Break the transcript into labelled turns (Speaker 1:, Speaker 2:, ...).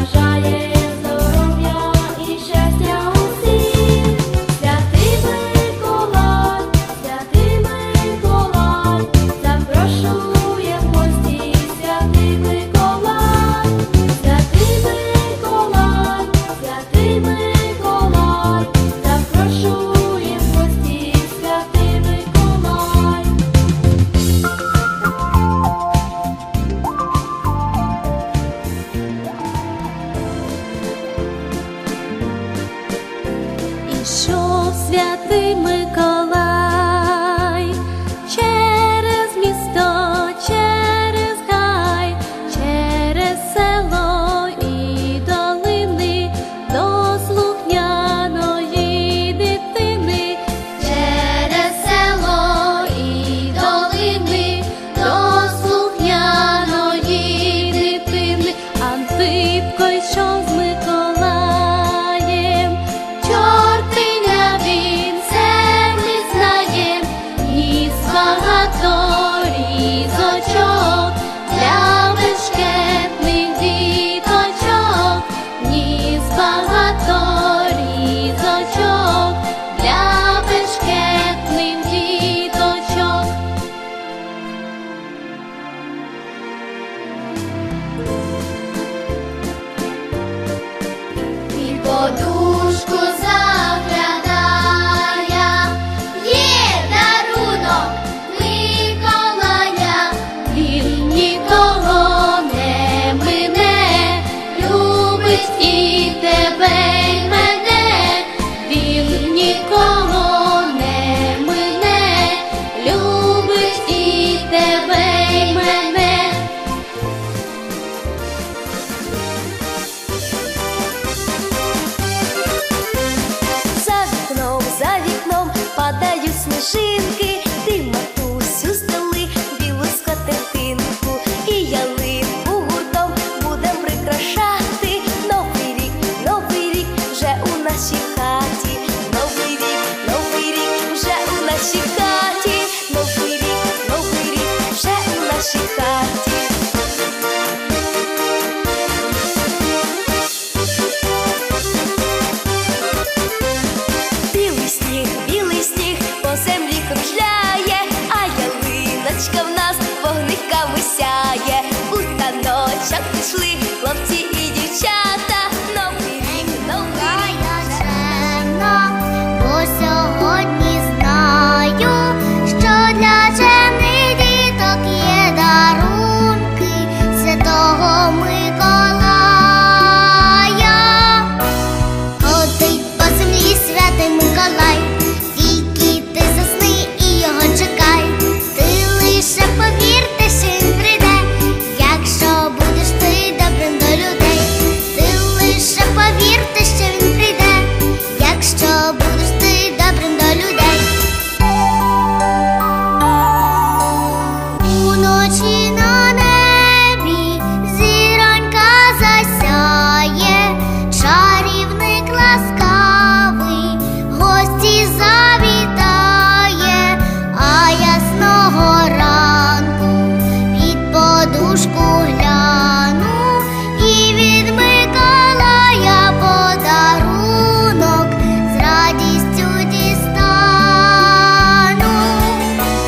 Speaker 1: Allá святий Миколай. corazón. y